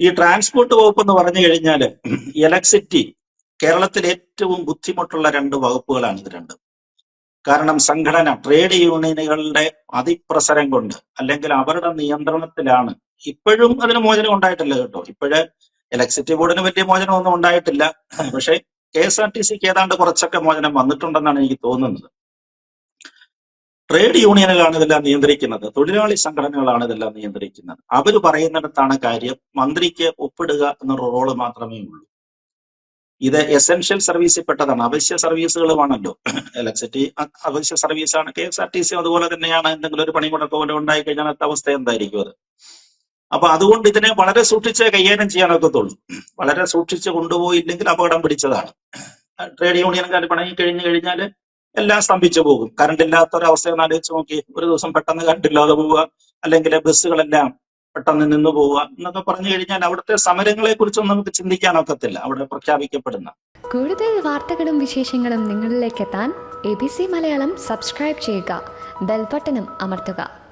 ഈ ട്രാൻസ്പോർട്ട് വകുപ്പ് എന്ന് പറഞ്ഞു കഴിഞ്ഞാൽ ഇലക്ട്രിസിറ്റി കേരളത്തിൽ ഏറ്റവും ബുദ്ധിമുട്ടുള്ള രണ്ട് വകുപ്പുകളാണ് ഇത് രണ്ടും. കാരണം സംഘടന ട്രേഡ് യൂണിയനുകളുടെ അതിപ്രസരം കൊണ്ട് അല്ലെങ്കിൽ അവരുടെ നിയന്ത്രണത്തിലാണ് ഇപ്പോഴും അതിന് മോചനം ഉണ്ടായിട്ടില്ല കേട്ടോ. ഇപ്പോഴ് ഇലക്ട്രിസിറ്റി ബോർഡിന് വലിയ മോചനമൊന്നും ഉണ്ടായിട്ടില്ല. പക്ഷേ കെ എസ് ആർ ടി സിക്ക് ഏതാണ്ട് കുറച്ചൊക്കെ മോചനം വന്നിട്ടുണ്ടെന്നാണ് എനിക്ക് തോന്നുന്നത്. ട്രേഡ് യൂണിയനുകളാണ് ഇതെല്ലാം നിയന്ത്രിക്കുന്നത്. തൊഴിലാളി സംഘടനകളാണ് ഇതെല്ലാം നിയന്ത്രിക്കുന്നത്. അവർ പറയുന്നിടത്താണ് കാര്യം മന്ത്രിക്ക് ഒപ്പിടുക എന്നൊരു റോൾ മാത്രമേ ഉള്ളൂ. ഇത് എസെൻഷ്യൽ സർവീസിൽ പെട്ടതാണ്. അവശ്യ സർവീസുകളുമാണല്ലോ. ഇലക്ട്രിസിറ്റി അവശ്യ സർവീസാണ്. K S R T C അതുപോലെ തന്നെയാണ് എന്തെങ്കിലും ഒരു പണിമുടക്കോ പോലെ ഉണ്ടായി കഴിഞ്ഞാൽ അത്ത അവസ്ഥ എന്തായിരിക്കും അത്? അപ്പൊ അതുകൊണ്ട് ഇതിനെ വളരെ സൂക്ഷിച്ച് കൈകാര്യം ചെയ്യാനൊക്കത്തുള്ളൂ വളരെ സൂക്ഷിച്ച് കൊണ്ടുപോയില്ലെങ്കിൽ അപകടം പിടിച്ചതാണ്. ട്രേഡ് യൂണിയൻകാർ പണങ്ങി കഴിഞ്ഞു കഴിഞ്ഞാൽ എല്ലാം സ്തംഭിച്ചു പോകും. കറണ്ട് ഇല്ലാത്ത ഒരു അവസ്ഥ ഒന്ന് ആലോചിച്ച് നോക്കി. ഒരു ദിവസം പെട്ടെന്ന് കറണ്ട് ഇല്ലാതെ പോവുക അല്ലെങ്കിൽ ബസ്സുകളെല്ലാം പെട്ടെന്ന് നിന്ന് പോവുക എന്നൊക്കെ പറഞ്ഞു കഴിഞ്ഞാൽ അവിടുത്തെ സമരങ്ങളെ കുറിച്ചൊന്നും നമുക്ക് ചിന്തിക്കാൻ ഒക്കത്തില്ല. അവിടെ പ്രഖ്യാപിക്കപ്പെടുന്ന. കൂടുതൽ വാർത്തകളും വിശേഷങ്ങളും നിങ്ങളിലേക്ക് എത്താൻ A B C Malayalam subscribe ചെയ്യുക. ബെൽബട്ടനും അമർത്തുക.